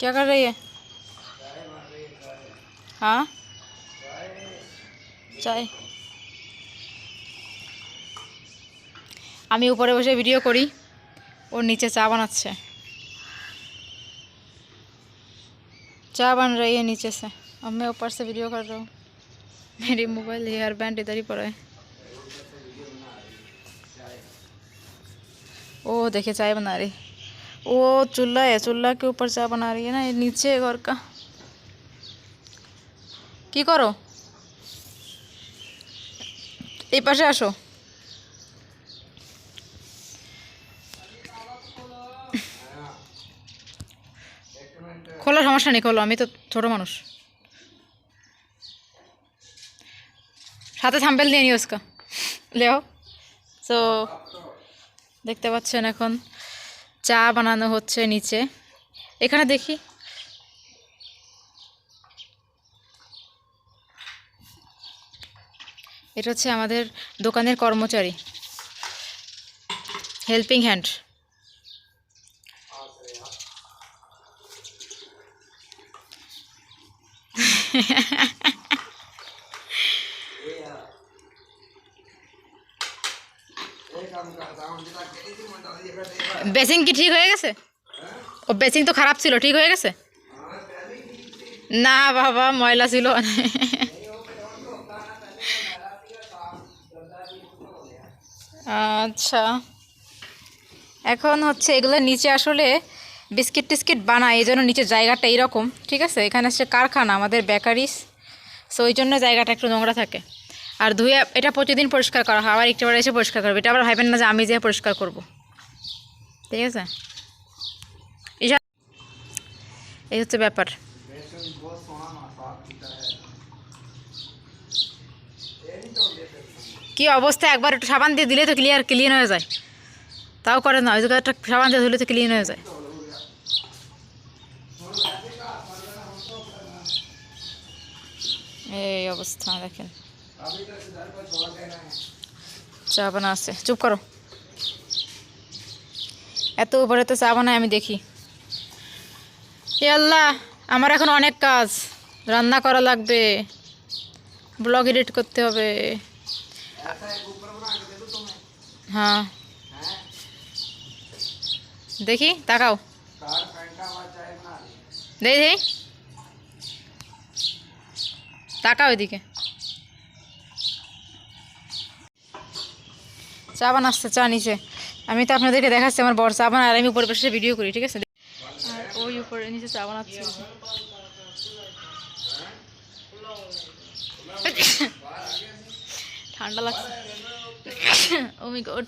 क्या कर रही है हाँ চাই আমি উপরে বসে ভিডিও করি ওর নিচে চা বানাচ্ছে चा बन रही है नीचे से अब मैं ऊपर से वीडियो कर रहा हूँ मेरी मोबाइल हेयर बैंड इधर ही पड़ा है ओ देखिए चाय बना रही वो चूल्हा है चूल्हा के ऊपर चाय बना रही है ना ये नीचे है घर का কি করো এই পাশে আসো খোলো সমস্যা নেই খোলো আমি তো ছোট মানুষ সাথে থাম্বেল দিয়ে নিও উসকা লেও তো দেখতে পাচ্ছেন এখন চা বানানো হচ্ছে নিচে। এখানে দেখি। এটা হচ্ছে আমাদের দোকানের কর্মচারী। হেল্পিং হ্যান্ড বেসিং কি ঠিক হয়ে গেছে? ও বেসিং তো খারাপ ছিল, ঠিক হয়ে গেছে? না বাবা, ময়লা ছিল। আচ্ছা। এখন হচ্ছে এগুলো নিচে আসলে বিস্কিট টিস্কিট বানায়, এই জন্য নিচের জায়গাটা এইরকম, ঠিক আছে? এখানে হচ্ছে কারখানা, আমাদের বেকারিস সো ওই জন্য জায়গাটা একটু নোংরা থাকে। আর ধুয়ে এটা প্রতিদিন পরিষ্কার করা হয়, আবার একটু বার এসে পরিষ্কার করবে। এটা আবার ভাবেন না যে আমি যেয়ে পরিষ্কার করব। ঠিক আছে? এই হচ্ছে ব্যাপার। কি অবস্থা? একবার একটু সাবান দিয়ে দিলে তো ক্লিয়ার ক্লিন হয়ে যায়। তাও করে না, ওই জায়গায় একটা সাবান দিয়ে ধুলে তো ক্লিন হয়ে যায়। এই অবস্থা, দেখেন। চা বানা আছে চুপ করো। এত উপরে তো চা বানায়, আমি দেখি। এ আল্লাহ, আমার এখন অনেক কাজ। রান্না করা লাগবে। ব্লগ এডিট করতে হবে। হ্যাঁ। দেখি, তাকাও। দেই। তাকাও এদিকে। চা বানাচ্ছে চা নিচে। আমি তো আপনাদেরকে দেখাচ্ছি, আমার বর চা বানা আর আমি উপরে বসে ভিডিও করি, ঠিক আছে? আর ওই উপরে নিচে চা বানাচ্ছে ঠান্ডা লাগছে। ও মাই গড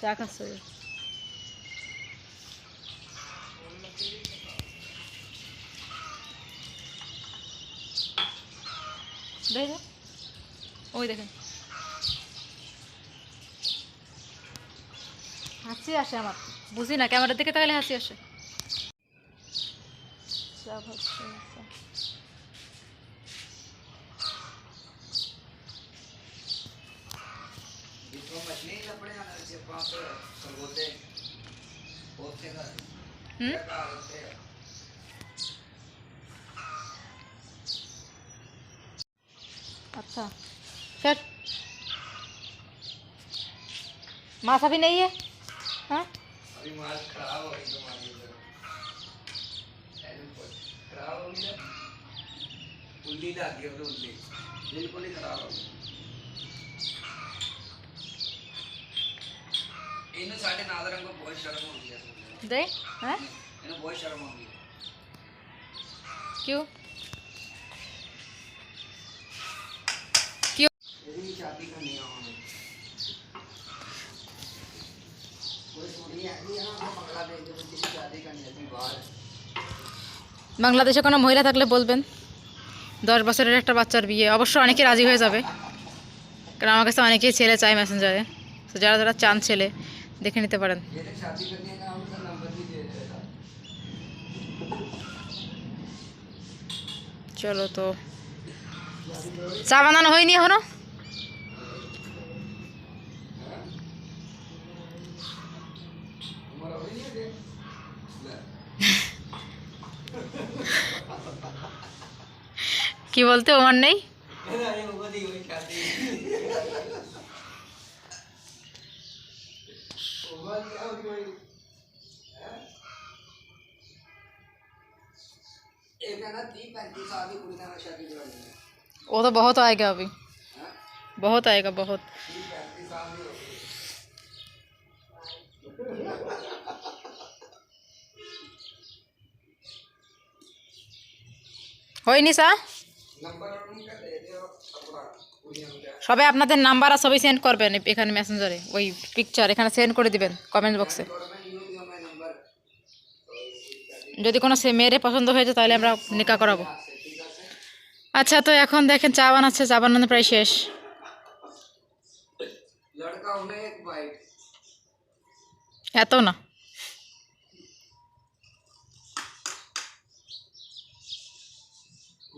চা খাচ্ছে ও। ওই দেখেন। হাসি আসে আমার বুঝি না ক্যামেরার দিকে তাহলে হাসি আসে চা ভাবছে, চা। হুম अच्छा फिर माथा भी नहीं है हाँ? उल्ली लाग गया उल्ली बिल्कुल ही खराब हो गई। इन साढ़े नाल रंग को बहुत शर्म होगी दे हाँ? हैं? इन बहुत शर्म होगी क्यों? বাংলাদেশে কোনো মহিলা থাকলে বলবেন? দশ বছরের একটা বাচ্চার বিয়ে। অবশ্য অনেকে রাজি হয়ে যাবে। কারণ আমার কাছে অনেকেই ছেলে চায় মেসেঞ্জারে তো যারা যারা চান ছেলে, দেখে নিতে পারেন। চলো তো। চা বানানো হয়নি এখনও? কি বলতে ওমান নেই वो तो बहुत आएगा अभी। बहुत आएगा बहुत। हो निशा? সবাই আপনাদের নাম্বার আর সবাই সেন্ড করবেন এখানে মেসেঞ্জারে ওই পিকচার এখানে সেন্ড করে দিবেন কমেন্ট বক্সে যদি কোনো মেয়েরে পছন্দ হয়ে যায় তাহলে আমরা নিকা করাবো। আচ্ছা তো এখন দেখেন, চা বানাচ্ছে, চা বানানো প্রায় শেষ। এত না।